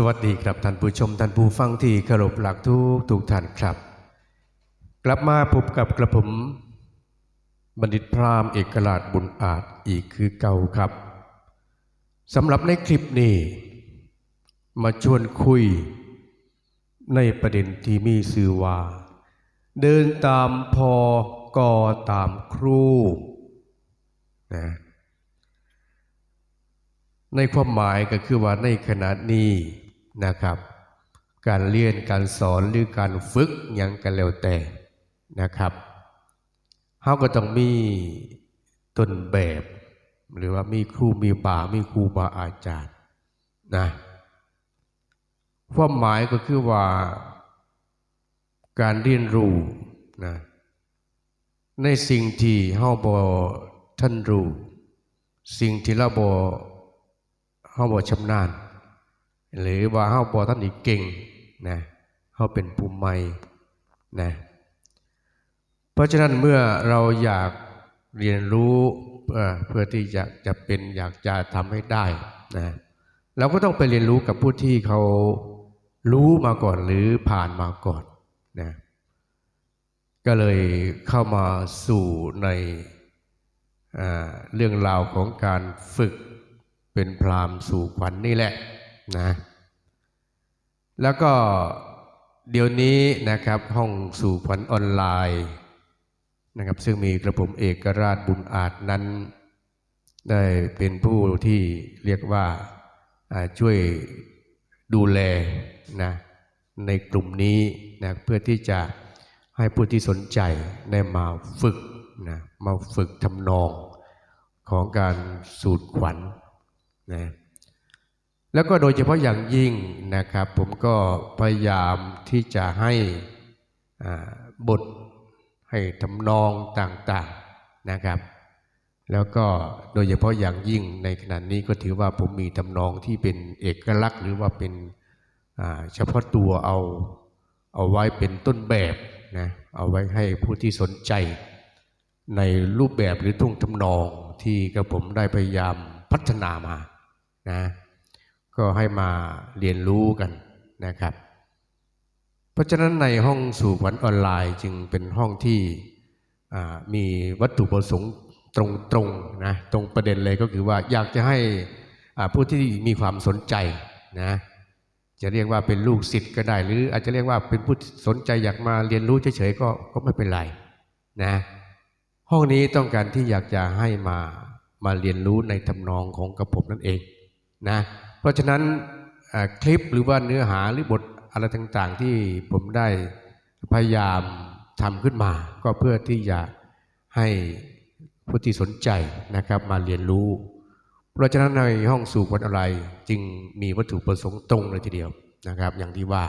สวัสดีครับท่านผู้ชมท่านผู้ฟังที่เคารพหลักทุกทุกท่านครับ กลับมาพบกับกระผมบัณฑิตพราหมณ์เอกราชบุญอาจอีกคือเก่าครับสำหรับในคลิปนี้ มาชวนคุย ในประเด็นที่มีสื่อว่า เดินตามพอกอตามครูนะในความหมายก็คือว่าในขณะนี้ นะครับ การเรียนการสอนหรือการฝึกยังกันแล้วแต่นะครับเขาก็ต้องมีต้นแบบ หรือว่ามีครูมีบามีครูบาอาจารย์นะความหมายก็คือว่าการเรียนรู้นะในสิ่งที่เฮาบ่ท่านรู้ สิ่งที่เราบ่เฮาบ่ชำนาญ หรือว่าเฮาบ่ทันอีกเก่งนะเฮาเป็นผู้ใหม่นะเพราะฉะนั้นเมื่อเราอยากเรียนรู้เพื่อที่จะจะเป็นอยากจะทำให้ได้นะเราก็ต้องไปเรียนรู้กับผู้ที่เขารู้มาก่อนหรือผ่านมาก่อนนะก็เลยเข้ามาสู่ในเรื่องราวของการฝึกเป็นพรามสู่ขวัญนนี่แหละ นะแล้วก็เดี๋ยวนี้นะครับห้องสู่ขวัญออนไลน์นะครับซึ่งมีกระผมเอกราชบุญอาจนั้น ได้เป็นผู้ที่เรียกว่าช่วยดูแลนะในกลุ่มนี้นะเพื่อที่จะให้ผู้ที่สนใจได้มาฝึกนะมาฝึกทำนองของการสูตรขวัญนะ แล้วก็โดยเฉพาะอย่างยิ่งนะครับ ผมก็พยายามที่จะให้บทให้ทำนองต่างๆนะครับ แล้วก็โดยเฉพาะอย่างยิ่งในขณะนี้ก็ถือว่าผมมีทำนองที่เป็นเอกลักษณ์ หรือว่าเป็นเฉพาะตัวเอาเอาไว้เป็นต้นแบบนะเอาไว้ให้ผู้ที่สนใจ ในรูปแบบหรือทุ่งทำนองที่กระผมได้พยายามพัฒนามานะ ก็ให้มาเรียนรู้กันนะครับ เพราะฉะนั้นในห้องสู่ขวัญออนไลน์จึงเป็นห้องที่มีวัตถุประสงค์ตรงๆนะตรงประเด็นเลยก็คือว่าอยากจะให้ผู้ที่มีความสนใจนะจะเรียกว่าเป็นลูกศิษย์ก็ได้ หรืออาจจะเรียกว่าเป็นผู้สนใจอยากมาเรียนรู้เฉยๆก็ก็ไม่เป็นไรนะห้องนี้ต้องการที่อยากจะให้มามาเรียนรู้ในทำนองของกระผมนั่นเองนะ เพราะฉะนั้นคลิปหรือว่าเนื้อหาหรือบทอะไรต่างๆ ที่ผมได้พยายามทำขึ้นมา ก็เพื่อที่จะให้ผู้ที่สนใจนะครับมาเรียนรู้ เพราะฉะนั้นในห้องสู่คนอะไรจึงมีวัตถุประสงค์ตรงเลยทีเดียวนะครับ อย่างที่ว่า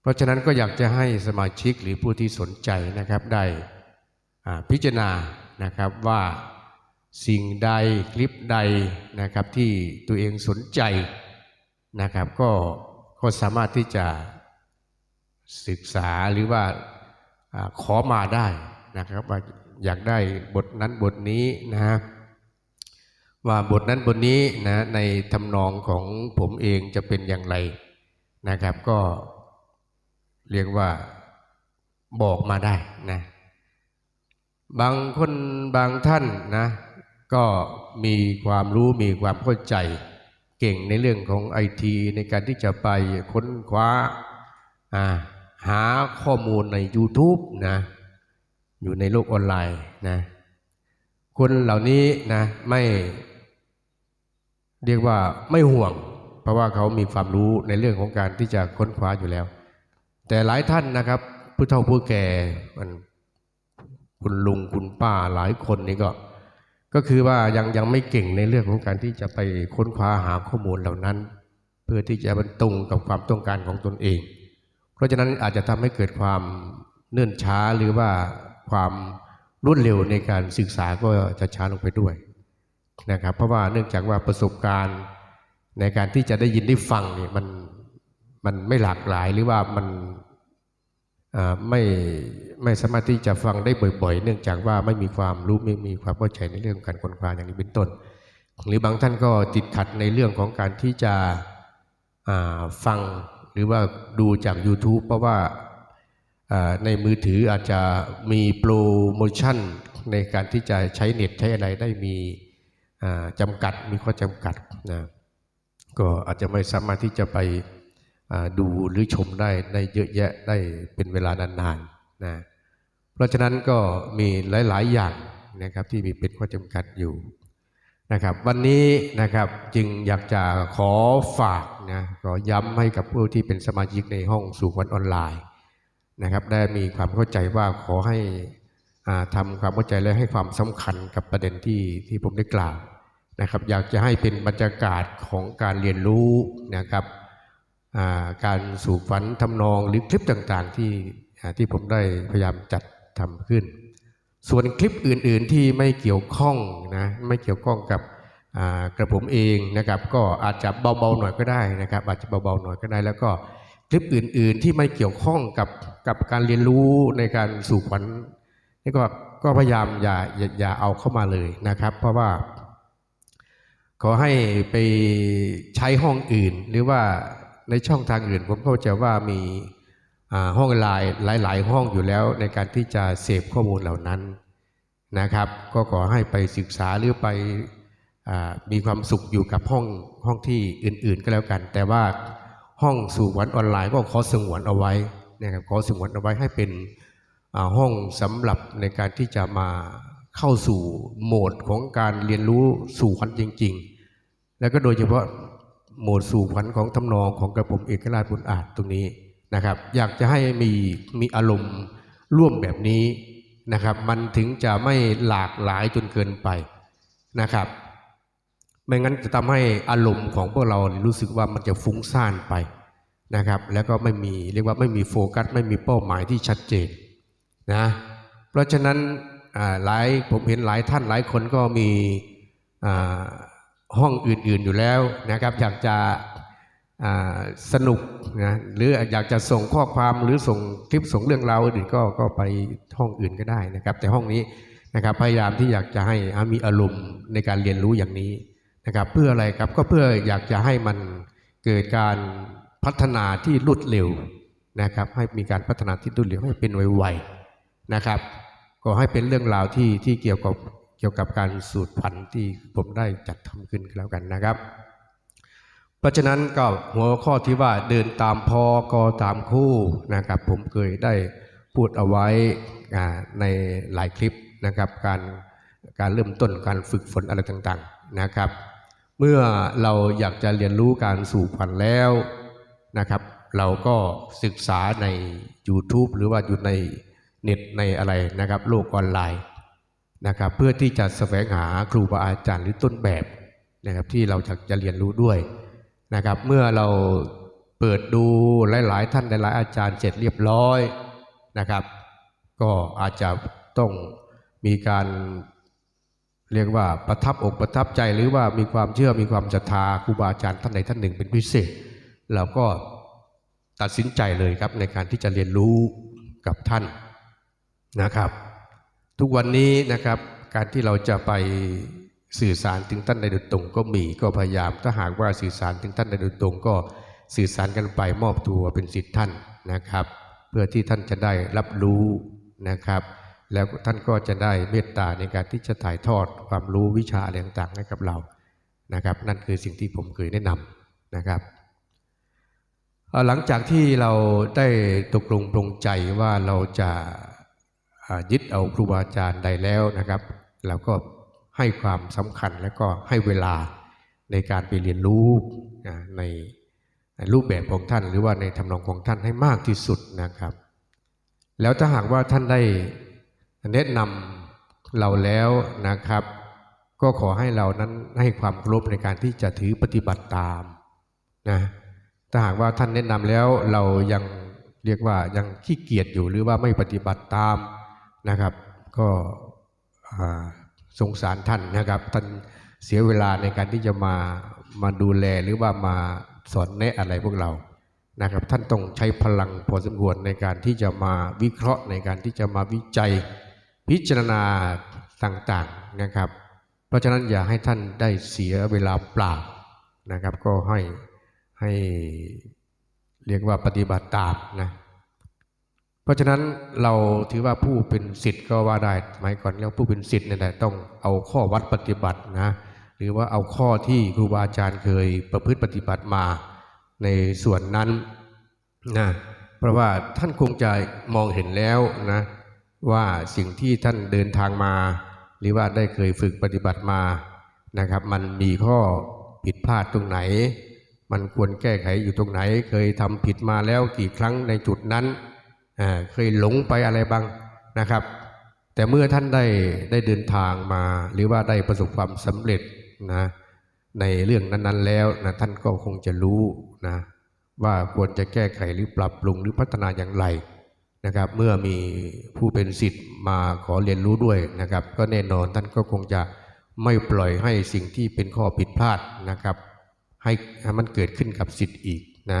เพราะฉะนั้นก็อยากจะให้สมาชิกหรือผู้ที่สนใจนะครับได้พิจารณานะครับว่า สิ่งใดคลิปใดนะครับที่ตัวเองสนใจนะครับ ก็ก็สามารถที่จะศึกษาหรือว่าอขอมาได้นะครับว่าอยากได้บทนั้นบทนี้นะฮะว่าบทนั้นบทนี้นะในทำนองของผมเองจะเป็นอย่างไรนะครับ ก็เรียกว่าบอกมาได้นะบางคนบางท่านนะ ก็มีความรู้มีความเข้าใจ เก่งในเรื่องของไอทีในการที่จะไปค้นคว้าหาข้อมูลใน YouTube นะอยู่ในโลกออนไลน์นะคนเหล่านี้นะไม่เรียกว่าไม่ห่วง เพราะว่าเขามีความรู้ในเรื่องของการที่จะค้นคว้าอยู่แล้ว แต่หลายท่านนะครับผู้เฒ่าผู้แก่มันคุณลุงคุณป้าหลายคนนี่ก็ ก็คือว่ายังยังไม่เก่งในเรื่องของการที่จะไปค้นคว้าหาข้อมูลเหล่านั้น เพื่อที่จะบรรตรงกับความต้องการของตนเอง เพราะฉะนั้นอาจจะทำให้เกิดความเนื่นช้าหรือว่าความรวดเร็วในการศึกษาก็จะช้าลงไปด้วยนะครับเพราะว่าเนื่องจากว่าประสบการณ์ในการที่จะได้ยินได้ฟังเนี่ยมันมันไม่หลากหลายหรือว่ามัน ไม่ไม่สามารถที่จะฟังได้บ่อย ๆ เนื่องจากว่าไม่มีความรู้ไม่มีความเข้าใจในเรื่องการค้นคว้าอย่างนี้เป็นต้น หรือบางท่านก็ติดขัดในเรื่องของการที่จะฟังหรือว่าดูจาก YouTube เพราะว่าในมือถืออาจจะมีโปรโมชั่นในการที่จะใช้เน็ตใช้อะไรได้มีจำกัดมีข้อจำกัดนะก็อาจจะไม่สามารถที่จะไป ดูหรือชมได้ได้เยอะแยะได้เป็นเวลานานๆนะเพราะฉะนั้นก็มีหลายๆอย่างนะครับที่มีเป็นข้อจำกัดอยู่นะครับวันนี้นะครับจึงอยากจะขอฝากนะขอย้ำให้กับผู้ที่เป็นสมาชิกในห้องสู่วัญออนไลน์นะครับได้มีความเข้าใจว่าขอให้อ่าทำความเข้าใจและให้ความสำคัญกับประเด็นที่ที่ผมได้กล่าวนะครับอยากจะให้เป็นบรรยากาศของการเรียนรู้นะครับ การสู่ฝันทำนองหรือคลิปต่างๆที่ที่ผมได้พยายามจัดทำขึ้น ส่วนคลิปอื่นๆที่ไม่เกี่ยวข้องนะไม่เกี่ยวข้องกับกระผมเองนะครับ ก็อาจจะเบาๆหน่อยก็ได้นะครับ อาจจะเบาๆหน่อยก็ได้ แล้วก็คลิปอื่น ๆ ที่ไม่เกี่ยวข้องกับกับการเรียนรู้ในการสู่ขวัญนี่ก็ก็พยายามอย่าอย่าอย่าเอาเข้ามาเลยนะครับ เพราะว่า ขอให้ไปใช้ห้องอื่นหรือว่า ในช่องทางอื่น ผมเข้าใจว่ามีห้องไลน์หลาย ๆ ห้องอยู่แล้วในการที่จะเสพข้อมูลเหล่านั้นนะครับ ก็ขอให้ไปศึกษาหรือไปอมีความสุขอยู่กับห้องห้องที่อื่น ๆ ก็แล้วกัน แต่ว่าห้องสู่วันออนไลน์ก็ขอสงวนเอาไว้นะครับขอสงวนเอาไว้ให้เป็นห้องสำหรับในการที่จะมาเข้าสู่โหมดของการเรียนรู้สู่ขวัญจริง ๆ แล้วก็โดยเฉพาะ หมดสู่ขวัญของทำนองของกระผมเอกราชบุญอาจตรงนี้นะครับ อยากจะให้มีมีอารมณ์ร่วมแบบนี้นะครับ มันถึงจะไม่หลากหลายจนเกินไปนะครับ ไม่งั้นจะทำให้อารมณ์ของพวกเรารู้สึกว่ามันจะฟุ้งซ่านไปนะครับ แล้วก็ไม่มีเรียกว่าไม่มีโฟกัส ไม่มีเป้าหมายที่ชัดเจนนะเพราะฉะนั้นหลายผมเห็นหลายท่านหลายคนก็มีอ่า ห้องอื่นๆอยู่แล้วนะครับอยากจะสนุกนะหรืออยากจะส่งข้อความหรือส่งคลิปส่งเรื่องราวอื่นก็ก็ไปห้องอื่นก็ได้นะครับ แต่ห้องนี้นะครับพยายามที่อยากจะให้มีอารมณ์ในการเรียนรู้อย่างนี้นะครับ เพื่ออะไรครับก็เพื่ออยากจะให้มันเกิดการพัฒนาที่รวดเร็วนะครับ ให้มีการพัฒนาที่รวดเร็วให้เป็นไวๆนะครับ ก็ให้เป็นเรื่องราวที่ที่เกี่ยวกับ กี่ยวกับการสูตรพันธุ์ที่ผมได้จัดทำขึ้นแล้วกันนะครับ เพราะฉะนั้นก็หัวข้อที่ว่าเดินตามพอกอตามคู่นะครับ ผมเคยได้พูดเอาไว้ในหลายคลิปนะครับ การการเริ่มต้นการฝึกฝนอะไรต่างๆนะครับ เมื่อเราอยากจะเรียนรู้การสู่ขวัญแล้วนะครับ เราก็ศึกษาใน YouTube หรือว่าอยู่ในเน็ตในอะไรนะครับ โลกออนไลน์ นะครับเพื่อที่จะแสวงหาครูบาอาจารย์หรือต้นแบบนะครับที่เราอยากจะเรียนรู้ด้วยนะครับเมื่อเราเปิดดูหลายๆ ท่านหลายๆอาจารย์เสร็จเรียบร้อยนะครับ ก็อาจจะต้องมีการเรียกว่าประทับอกประทับใจหรือว่ามีความเชื่อมีความศรัทธาครูบาอาจารย์ท่านใดท่านหนึ่งเป็นพิเศษเราก็ตัดสินใจเลยครับในการที่จะเรียนรู้กับท่านนะครับ ทุกวันนี้นะครับการที่เราจะไปสื่อสารถึงท่านใดโดยตรงก็มีก็พยายาม ถ้าหากว่าสื่อสารถึงท่านใดโดยตรงก็สื่อสารกันไปมอบตัวเป็นสิทธิ์ท่านนะครับ เพื่อที่ท่านจะได้รับรู้นะครับ แล้วท่านก็จะได้เมตตาในการที่จะถ่ายทอดความรู้วิชาอะไรต่างๆให้กับเรานะครับ นั่นคือสิ่งที่ผมเคยแนะนำนะครับหลังจากที่เราได้ตกลงปรงใจว่าเราจะ ยึดเอาครูบาอาจารย์ใดแล้วนะครับ เราก็ให้ความสำคัญและก็ให้เวลาในการไปเรียนรู้ในในรูปแบบของท่านหรือว่าในทำนองของท่านให้มากที่สุดนะครับ แล้วถ้าหากว่าท่านได้แนะนำเราแล้วนะครับ ก็ขอให้เรานั้นให้ความเคารพในการที่จะถือปฏิบัติตามนะถ้าหากว่าท่านแนะนำแล้วเรายังเรียกว่ายังขี้เกียจอยู่หรือว่าไม่ปฏิบัติตาม นะครับ ก็สงสารท่านนะครับ ท่านเสียเวลาในการที่จะมามาดูแลหรือว่ามาสอนแนะอะไรพวกเรานะครับ ท่านต้องใช้พลังพอสมควรในการที่จะมาวิเคราะห์ในการที่จะมาวิจัยพิจารณาต่างๆนะครับ เพราะฉะนั้นอย่าให้ท่านได้เสียเวลาเปล่านะครับ ก็ให้ให้เรียกว่าปฏิบัติตามนะ เพราะฉะนั้นเราถือว่าผู้เป็นสิทธิ์ก็ว่าได้สมัยก่อนแล้วผู้เป็นสิทธิ์เนี่ยแหละต้องเอาข้อวัดปฏิบัตินะหรือว่าเอาข้อที่ครูบาอาจารย์เคยประพฤติปฏิบัติมาในส่วนนั้นนะเพราะว่าท่านคงจะมองเห็นแล้วนะว่าสิ่งที่ท่านเดินทางมา หรือว่าได้เคยฝึกปฏิบัติมานะครับ มันมีข้อผิดพลาดตรงไหน มันควรแก้ไขอยู่ตรงไหน เคยทำผิดมาแล้วกี่ครั้งในจุดนั้น เคยหลงไปอะไรบ้างนะครับ แต่เมื่อท่านได้ได้เดินทางมา หรือว่าได้ประสบความสำเร็จนะในเรื่องนั้น ๆ แล้วนะท่านก็คงจะรู้นะว่าควรจะแก้ไขหรือปรับปรุงหรือพัฒนาอย่างไรนะครับ เมื่อมีผู้เป็นสิทธิ์มาขอเรียนรู้ด้วยนะครับ ก็แน่นอนท่านก็คงจะไม่ปล่อยให้สิ่งที่เป็นข้อผิดพลาดนะครับ ให้ให้มันเกิดขึ้นกับสิทธิ์อีกนะ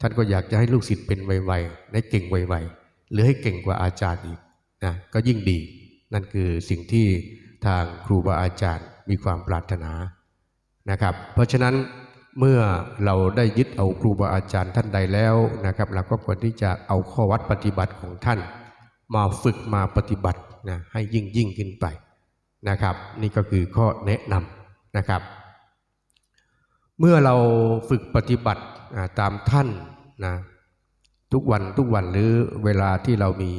ท่านก็อยากจะให้ลูกศิษย์เป็นไวๆได้เก่งไวๆหรือให้เก่งกว่าอาจารย์อีกนะก็ยิ่งดี นั่นคือสิ่งที่ทางครูบาอาจารย์มีความปรารถนานะครับ เพราะฉะนั้นเมื่อเราได้ยึดเอาครูบาอาจารย์ท่านใดแล้วนะครับเราก็ควรที่จะเอาข้อวัดปฏิบัติของท่าน มาฝึกมาปฏิบัตินะให้ยิ่งยิ่งขึ้นไปนะครับ นี่ก็คือข้อแนะนำนะครับ เมื่อเราฝึกปฏิบัติ ตามท่านนะทุกวันทุกวันหรือเวลาที่เรามี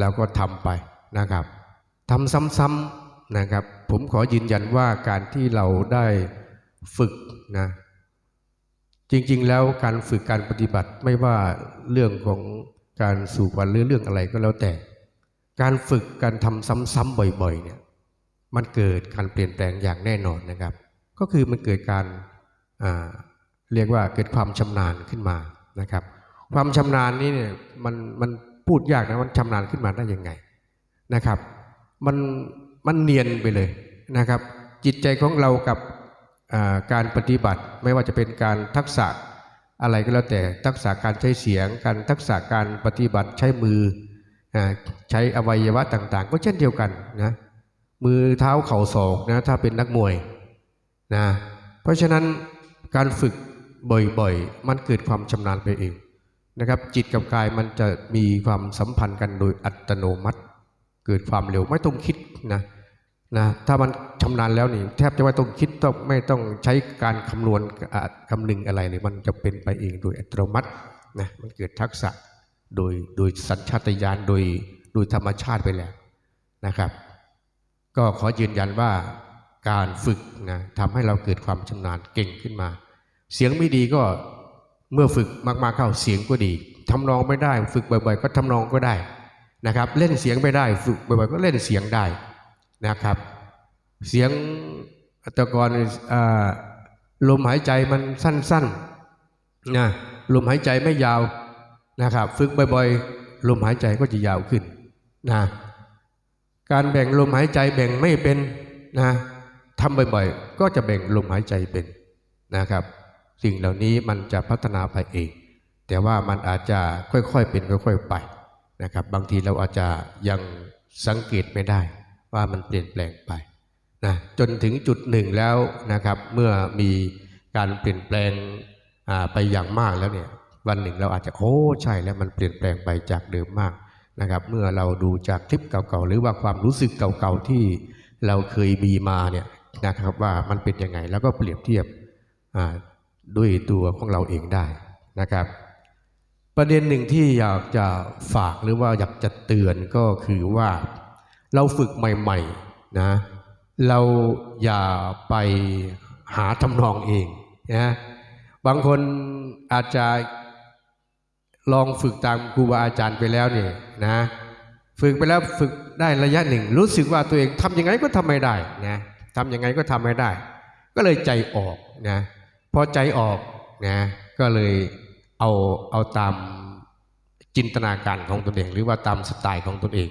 เราก็ทำไปนะครับทำซ้ำๆนะครับ ผมขอยืนยันว่าการที่เราได้ฝึกนะจริงๆ แล้วการฝึกการปฏิบัติไม่ว่าเรื่องของการสู่วันหรือเรื่องอะไรก็แล้วแต่ การฝึกการทำซ้ำๆบ่อยๆเนี่ยมันเกิดการเปลี่ยนแปลงอย่างแน่นอนนะครับ ก็คือมันเกิดการ เรียกว่าเกิดความชำนาญขึ้นมานะครับ ความชำนาญนี้เนี่ยมันมันพูดยากนะมันชำนาญขึ้นมาได้ยังไงนะครับ มันมันเนียนไปเลยนะครับ จิตใจของเรากับการปฏิบัติไม่ว่าจะเป็นการทักษะอะไรก็แล้วแต่ทักษะการใช้เสียง การทักษะการปฏิบัติใช้มือใช้อวัยวะต่างๆ ก็เช่นเดียวกันนะมือเท้าเข่าศอกนะถ้าเป็นนักมวยนะเพราะฉะนั้นการฝึก บ่อยๆ มันเกิดความชำนาญไปเองนะครับ จิตกับกายมันจะมีความสัมพันธ์กันโดยอัตโนมัติ เกิดความเร็วไม่ต้องคิดนะนะถ้ามันชำนาญแล้วนี่แทบจะไม่ต้องคิดต้องไม่ต้องใช้การคำนวณอะคำนึงอะไรเลยมันจะเป็นไปเองโดยอัตโนมัตินะมันเกิดทักษะโดยโดยสัญชาตญาณโดยโดยธรรมชาติไปแล้วนะครับ ก็ขอยืนยันว่าการฝึกนะทำให้เราเกิดความชำนาญเก่งขึ้นมา เสียงไม่ดีก็เมื่อฝึกมากๆเข้าเสียงก็ดีทำนองไม่ได้ ฝึกบ่อยๆ ก็ทำนองก็ได้นะครับ เล่นเสียงไม่ได้ ฝึกบ่อยๆ ก็เล่นเสียงได้นะครับ เสียงแตะกอนลมหายใจมันสั้นๆนะลมหายใจไม่ยาวนะครับ ฝึกบ่อยๆ ลมหายใจก็จะยาวขึ้นนะการแบ่งลมหายใจแบ่งไม่เป็นนะทำบ่อยๆ ก็จะแบ่งลมหายใจเป็นนะครับ สิ่งเหล่านี้มันจะพัฒนาไปเอง แต่ว่ามันอาจจะค่อยๆเป็นค่อยๆไปนะครับ บางทีเราอาจจะยังสังเกตไม่ได้ว่ามันเปลี่ยนแปลงไปนะจนถึงจุดหนึ่งแล้วนะครับเมื่อมีการเปลี่ยนแปลงไปอย่างมากแล้วเนี่ยวันหนึ่งเราอาจจะโอ้ใช่แล้วมันเปลี่ยนแปลงไปจากเดิมมากนะครับ เมื่อเราดูจากคลิปเก่าๆหรือว่าความรู้สึกเก่าๆที่เราเคยมีมาเนี่ยนะครับว่ามันเป็นยังไงแล้วก็เปรียบเทียบ ด้วยตัวของเราเองได้นะครับ ประเด็นหนึ่งที่อยากจะฝากหรือว่าอยากจะเตือนก็คือว่าเราฝึกใหม่ๆนะเราอย่าไปหาทำนองเองนะบางคนอาจจะลองฝึกตามครูบาอาจารย์ไปแล้วเนี่ยนะฝึกไปแล้วฝึกได้ระยะหนึ่ง รู้สึกว่าตัวเองทำยังไงก็ทำไม่ได้นะทำยังไงก็ทำไม่ได้ ก็เลยใจออกนะ พอใจออกนะก็เลยเอาเอาตามจินตนาการของตนเอง หรือว่าตามสไตล์ของตนเอง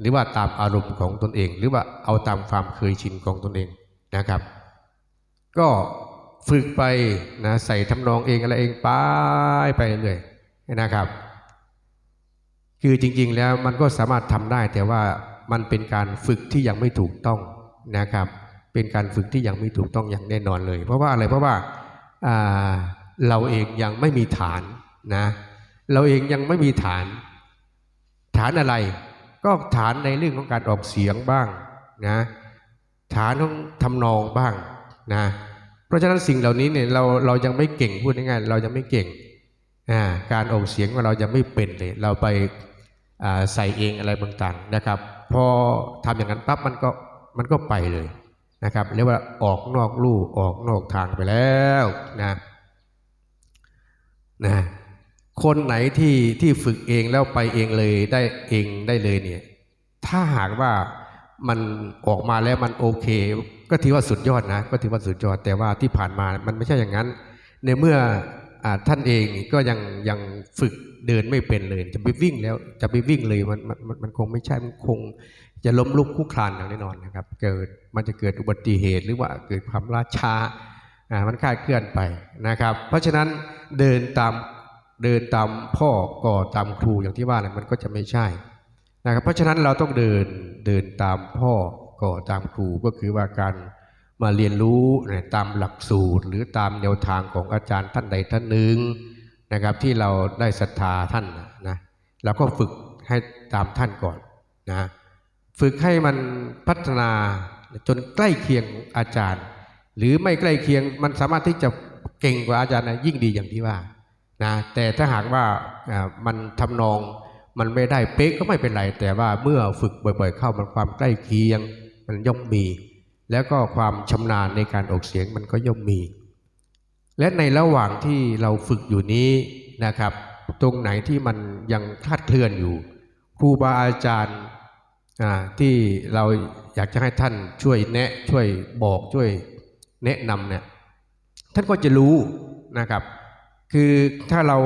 หรือว่าตามอารมณ์ของตนเอง หรือว่าเอาตามความเคยชินของตนเองนะครับ ก็ฝึกไปนะใส่ทำนองเองอะไรเองไปไปเรื่อยนะครับ คือจริงๆแล้วมันก็สามารถทำได้แต่ว่ามันเป็นการฝึกที่ยังไม่ถูกต้องนะครับ เป็นการฝึกที่ยังไม่ถูกต้องอย่างแน่นอนเลย เพราะว่าอะไรเพราะว่าอ่า เราเองยังไม่มีฐานนะ เราเองยังไม่มีฐาน ฐานอะไร ก็ฐานในเรื่องของการออกเสียงบ้างนะฐานของทำนองบ้างนะเพราะฉะนั้นสิ่งเหล่านี้เนี่ยเราเรายังไม่เก่งพูดง่ายๆเรายังไม่เก่งการออกเสียงของเรายังไม่เป็นเลย เราไปใส่เองอะไรต่างๆนะครับ พอทำอย่างนั้นปั๊บมันก็มันก็ไปเลย นะครับเรียกว่าออกนอกลู่ออกนอกทางไปแล้วนะนะคนไหนที่ที่ฝึกเองแล้วไปเองเลยได้เองได้เลยเนี่ยถ้าหากว่ามันออกมาแล้วมันโอเค ก็ถือว่าสุดยอดนะก็ถือว่าสุดยอดแต่ว่าที่ผ่านมามันไม่ใช่อย่างนั้น ในเมื่ออท่านเองก็ยังยังฝึก เดินไม่เป็นเลย จะไปวิ่งแล้วจะไปวิ่งเลยมันมันมันมันคงไม่ใช่มันคง จะล้มลุกคลุกคลานอย่างแน่นอนนะครับ เกิดมันจะเกิดอุบัติเหตุหรือว่าเกิดความล่าช้าอ่ามันคลาดเคลื่อนไปนะครับ เพราะฉะนั้นเดินตามเดินตามพ่อก่อตามครูอย่างที่ว่าเนี่ยมันก็จะไม่ใช่นะครับเพราะฉะนั้นเราต้องเดินเดินตามพ่อก่อตามครูก็คือว่าการมาเรียนรู้นะตามหลักสูตร หรือตามแนวทางของอาจารย์ท่านใดท่านหนึ่ง นะครับที่เราได้ศรัทธาท่านนะเราก็ฝึกให้ตามท่านก่อนนะฝึกให้มันพัฒนาจนใกล้เคียงอาจารย์ หรือไม่ใกล้เคียงมันสามารถที่จะเก่งกว่าอาจารย์นะยิ่งดีอย่างที่ว่านะแต่ถ้าหากว่ามันทำนองมันไม่ได้เป๊ะก็ไม่เป็นไร แต่ว่าเมื่อฝึกบ่อย ๆ เข้ามันความใกล้เคียงมันย่อมมี แล้วก็ความชำนาญในการออกเสียงมันก็ย่อมมี และในระหว่างที่เราฝึกอยู่นี้นะครับ ตรงไหนที่มันยังคลาดเคลื่อนอยู่ ครูบาอาจารย์ที่เราอยากจะให้ท่านช่วยแนะช่วยบอกช่วยแนะนำเนี่ยท่านก็จะรู้นะครับ คือถ้าเรา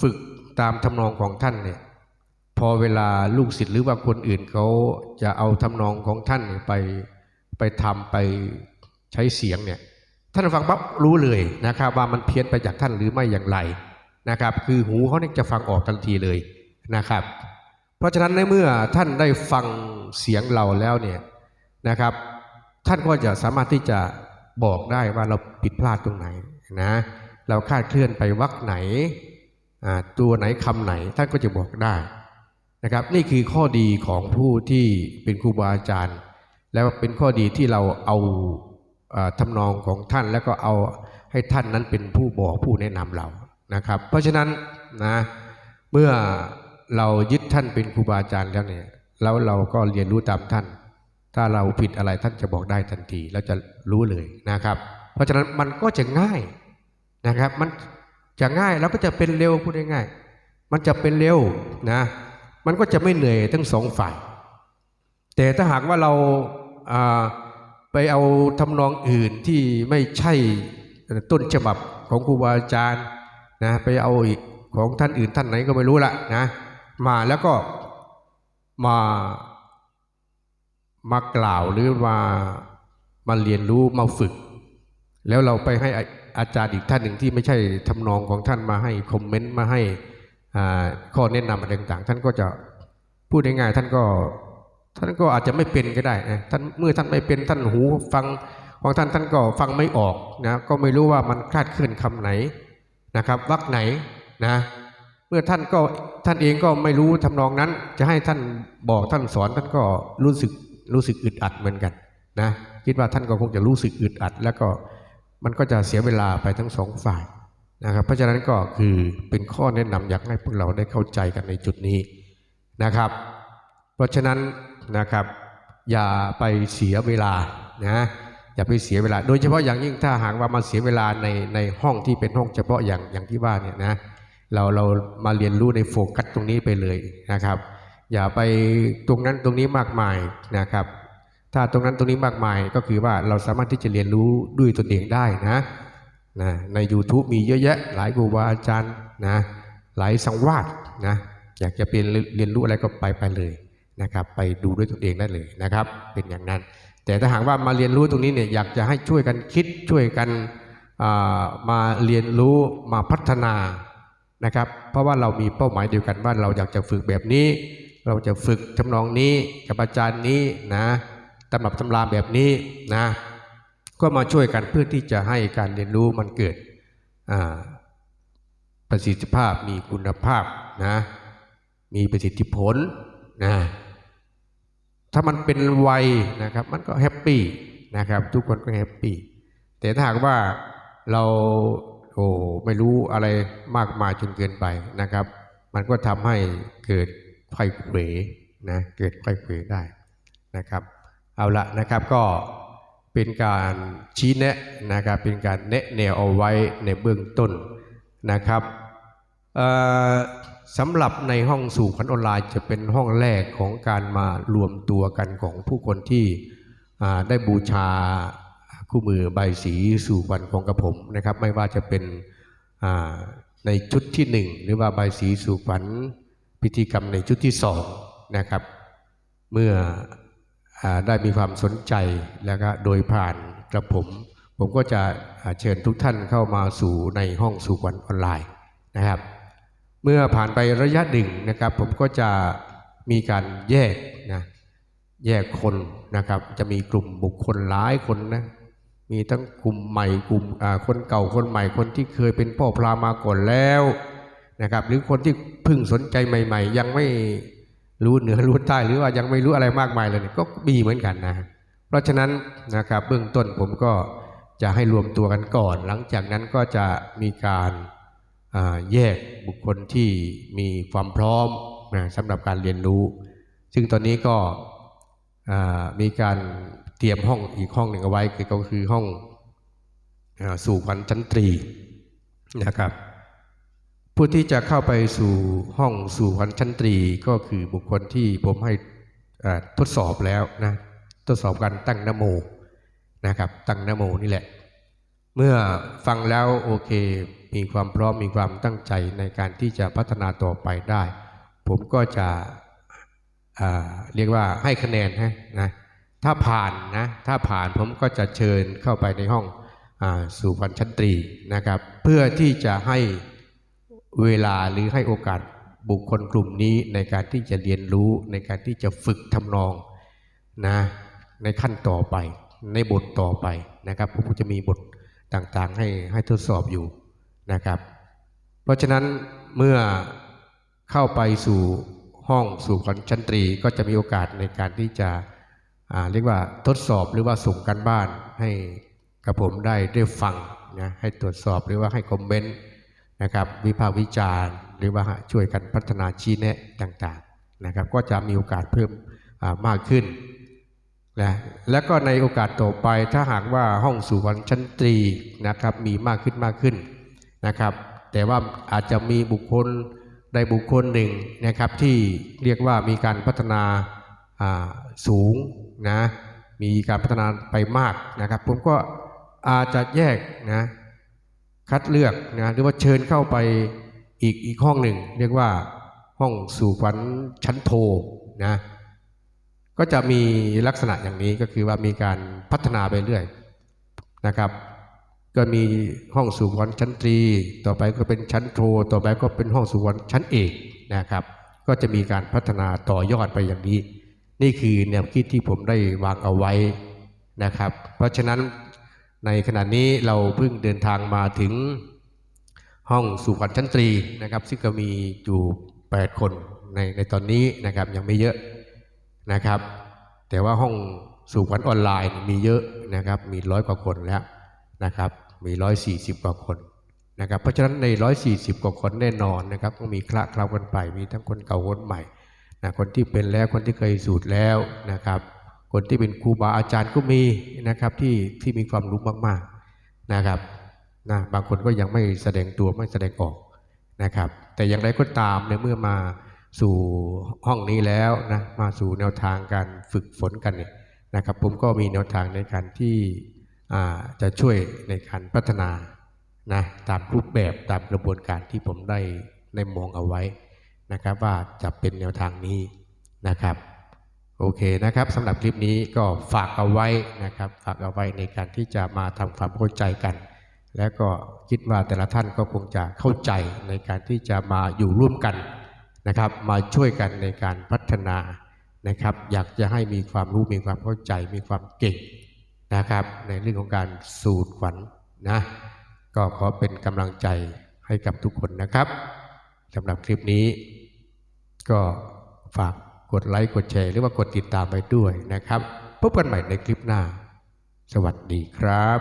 ฝึกตามทำนองของท่านเนี่ยพอเวลาลูกศิษย์หรือว่าคนอื่นเขาจะเอาทำนองของท่านไปไปทำไปใช้เสียงเนี่ย ท่านฟังปั๊บรู้เลยนะครับ ว่ามันเพี้ยนไปจากท่านหรือไม่อย่างไรนะครับ คือหูเขาเนี่ยจะฟังออกทันทีเลยนะครับ เพราะฉะนั้นในเมื่อท่านได้ฟังเสียงเราแล้วเนี่ยนะครับ ท่านก็จะสามารถที่จะบอกได้ว่าเราผิดพลาดตรงไหนนะเราคาดเคลื่อนไปวักไหนตัวไหนคำไหนท่านก็จะบอกได้นะครับ นี่คือข้อดีของผู้ที่เป็นครูบาอาจารย์ แล้วเป็นข้อดีที่เราเอา อานองของท่านแล้วก็เอาให้ท่านนั้นเป็นผู้บอกผู้แนะนำเรานะครับ เพราะฉะนั้นนะเมื่อเรายึดท่านเป็นครูบาอาจารย์แล้วเนี่ยแล้วเราก็เรียนรู้ตามท่าน ถ้าเราผิดอะไรท่านจะบอกได้ทันทีแล้วจะรู้เลยนะครับ เพราะฉะนั้นมันก็จะง่ายนะครับ มันจะง่ายแล้วก็จะเป็นเร็วพูดง่ายๆมันจะเป็นเร็วนะมันก็จะไม่เหนื่อยทั้งสองฝ่าย แต่ถ้าหากว่าเราอ่า ไปเอาทำนองอื่นที่ไม่ใช่ต้นฉบับของครูบาอาจารย์นะไปเอาอีกของท่านอื่นท่านไหนก็ไม่รู้ละนะมาแล้วก็มามากล่าวหรือมามาเรียนรู้มาฝึก แล้วเราไปให้อาอาจารย์อีกท่านหนึ่งที่ไม่ใช่ทำนองของท่านมาให้คอมเมนต์มาให้ข้อแนะนำอะไรต่างๆ ท่านก็จะพูดง่ายๆท่านก็ ท่านก็อาจจะไม่เป็นก็ได้นะท่านเมื่อท่านไม่เป็นท่านหูฟังของท่านท่านก็ฟังไม่ออกนะก็ไม่รู้ว่ามันคลาดเคลื่อนคำไหนนะครับวรรคไหนนะเมื่อท่านก็ท่านเองก็ไม่รู้ทำนองนั้น จะให้ท่านบอกท่านสอนท่านก็รู้สึกรู้สึกอึดอัดเหมือนกันนะคิดว่าท่านก็คงจะรู้สึกอึดอัด แล้วก็มันก็จะเสียเวลาไปทั้งสองฝ่ายนะครับเพราะฉะนั้นก็คือเป็นข้อแนะนำอยากให้พวกเราได้เข้าใจกันในจุดนี้นะครับ เพราะฉะนั้น นะครับ อย่าไปเสียเวลานะอย่าไปเสียเวลา โดยเฉพาะอย่างยิ่งถ้าหากว่ามาเสียเวลาในในห้องที่เป็นห้องเฉพาะอย่างอย่างที่ว่าเนี่ยนะเราเรามาเรียนรู้ในโฟกัสตรงนี้ไปเลยนะครับ อย่าไปตรงนั้นตรงนี้มากมายนะครับ ถ้าตรงนั้นตรงนี้มากมายก็คือว่าเราสามารถที่จะเรียนรู้ด้วยตนเองได้นะนะใน YouTube มีเยอะแยะ หลายครูบาอาจารย์นะหลายสังวาสนะอยากจะเป็นเรียนรู้อะไรก็ไปไปเลย นะครับไปดูด้วยตนเองได้เลยนะครับ เป็นอย่างนั้น แต่ถ้าหากว่ามาเรียนรู้ตรงนี้เนี่ยอยากจะให้ช่วยกันคิดช่วยกันามาเรียนรู้มาพัฒนานะครับ เพราะว่าเรามีเป้าหมายเดียวกันว่าเราอยากจะฝึกแบบนี้ เราจะฝึกทำนองนี้กับอาจารย์นี้นะตำรับตำราแบบนี้นะก็มาช่วยกันเพื่อที่จะให้การเรียนรู้มันเกิดประสิทธิภาพมีคุณภาพนะมีประสิทธิผลนะ ถ้ามันเป็นวัยนะครับมันก็แฮปปี้นะครับทุกคนก็แฮปปี้แต่ถ้าหากว่าเราโอ้ไม่รู้อะไรมากมายจนเกินไปนะครับ มันก็ทำให้เกิดไข้เขวนะเกิดไข้เขวได้นะครับ เอาละนะครับก็เป็นการชี้แนะนะครับ เป็นการแนะแนวเอาไว้ในเบื้องต้นนะครับเอ่อ สำหรับในห้องสู่ขวัญออนไลน์จะเป็นห้องแรกของการมารวมตัวกันของผู้คนที่ได้บูชาคู่มือใบสีสู่ขวัญของกระผมนะครับไม่ว่าจะเป็นในชุดที่หนึ่งหรือว่าใบสีสู่ขวัญพิธีกรรมในชุดที่สองนะครับ เมื่ออได้มีความสนใจแล้วก็โดยผ่านกระผม ผมก็จะเชิญทุกท่านเข้ามาสู่ในห้องสู่ขวัญออนไลน์นะครับ เมื่อผ่านไประยะหนึ่งนะครับ ผมก็จะมีการแยกนะแยกคนนะครับ จะมีกลุ่มบุคคลหลายคนนะมีทั้งกลุ่มใหม่กลุ่มคนเก่าคนใหม่คนที่เคยเป็นพ่อพรามาก่อนแล้วนะครับ หรือคนที่เพิ่งสนใจใหม่ ๆ ยังไม่รู้เหนือรู้ใต้หรือว่ายังไม่รู้อะไรมากมายเลยก็มีเหมือนกันนะ เพราะฉะนั้นนะครับเบื้องต้นผมก็จะให้รวมตัวกันก่อน หลังจากนั้นก็จะมีการ แยกบุคคลที่มีความพร้อมนะสำหรับการเรียนรู้ ซึ่งตอนนี้ก็มีการเตรียมห้องอีกห้องหนึ่งเอาไว้คือก็คือห้องอสู่ขวัญชั้นตรีนะครับผู้ที่จะเข้าไปสู่ห้องสู่ขวัญชั้นตรีก็คือบุคคลที่ผมให้ทดสอบแล้วนะทดสอบการตั้งนโมนะครับตั้งนโมนี่แหละ เมื่อฟังแล้วโอเค มีความพร้อมมีความตั้งใจในการที่จะพัฒนาต่อไปได้ ผมก็จะเรียกว่าให้คะแนนให้นะถ้าผ่านนะถ้าผ่านผมก็จะเชิญเข้าไปในห้องอสู่พันชั้นตรีนะครับ เพื่อที่จะให้เวลาหรือให้โอกาสบุคคลกลุ่มนี้ในการที่จะเรียนรู้ในการที่จะฝึกทำนองนะในขั้นต่อไปในบทต่อไปนะครับผมจะมีบทต่างๆให้ให้ทดสอบอยู่ นะครับ เพราะฉะนั้นเมื่อเข้าไปสู่ห้องสู่ขวัญชั้นตรีก็จะมีโอกาสในการที่จะเรียกว่าทดสอบหรือว่าส่งกันบ้านให้กับผมได้ได้ฟังนะให้ตรวจสอบหรือว่าให้คอมเมนต์นะครับวิพากษ์วิจารณ์ หรือว่าช่วยกันพัฒนาชี้แนะต่างๆนะครับ ก็จะมีโอกาสเพิ่มมากขึ้นนะแล้วก็ในโอกาสต่อไปถ้าหากว่าห้องสู่ขวัญชั้นตรีนะครับมีมากขึ้นมากขึ้น นะครับ แต่ว่าอาจจะมีบุคคลใดบุคคลหนึ่งนะครับที่เรียกว่ามีการพัฒนาสูงนะมีการพัฒนาไปมากนะครับ ผมก็อาจจะแยกนะคัดเลือกนะหรือว่าเชิญเข้าไปอีกอีกห้องหนึ่ง เรียกว่าห้องสู่ขวัญชั้นโทนะก็จะมีลักษณะอย่างนี้ก็คือว่ามีการพัฒนาไปเรื่อยนะครับ ก็มีห้องสู่ขวัญชั้นตรี ต่อไปก็เป็นชั้นโท ต่อไปก็เป็นห้องสู่ขวัญชั้นเอกนะครับ ก็จะมีการพัฒนาต่อยอดไปอย่างนี้ นี่คือแนวคิดที่ผมได้วางเอาไว้นะครับ เพราะฉะนั้นในขณะนี้เราเพิ่งเดินทางมาถึงห้องสู่ขวัญชั้นตรีนะครับ ซึ่งก็มีอยู่ 8 คนในในตอนนี้นะครับยังไม่เยอะนะครับ แต่ว่าห้องสู่ขวัญออนไลน์มีเยอะนะครับ มีร้อยกว่าคนแล้วนะครับ มีร้อยสี่สิบกว่าคนนะครับเพราะฉะนั้นในร้อยสี่สิบกว่าคนแน่นอนนะครับก็มีคละเคล้ากันไปมีทั้งคนเก่าคนใหม่นะคนที่เป็นแล้วคนที่เคยสูตรแล้วนะครับ คนที่เป็นครูบาอาจารย์ก็มีนะครับที่ที่มีความรู้มากๆนะครับนะบางคนก็ยังไม่แสดงตัวไม่แสดงออกนะครับ แต่อย่างไรก็ตามในเมื่อมาสู่ห้องนี้แล้วนะมาสู่แนวทางการฝึกฝนกันเนี่ยนะครับ ผมก็มีแนวทางในการที่ จะช่วยในการพัฒนานะตามรูปแบบตามกระบวนการที่ผมได้ได้มองเอาไว้นะครับว่าจะเป็นแนวทางนี้นะครับโอเคนะครับสำหรับคลิปนี้ก็ฝากเอาไว้นะครับฝากเอาไว้ในการที่จะมาทำความเข้าใจกัน แล้วก็คิดว่าแต่ละท่านก็คงจะเข้าใจในการที่จะมาอยู่ร่วมกันนะครับ มาช่วยกันในการพัฒนานะครับ อยากจะให้มีความรู้มีความเข้าใจมีความเก่ง นะครับ ในเรื่องของการสูดฝันนะก็ขอเป็นกำลังใจให้กับทุกคนนะครับสำหรับคลิปนี้ ก็ฝากกดไลค์กดแชร์หรือว่ากดติดตามไปด้วยนะครับ พบกันใหม่ในคลิปหน้า สวัสดีครับ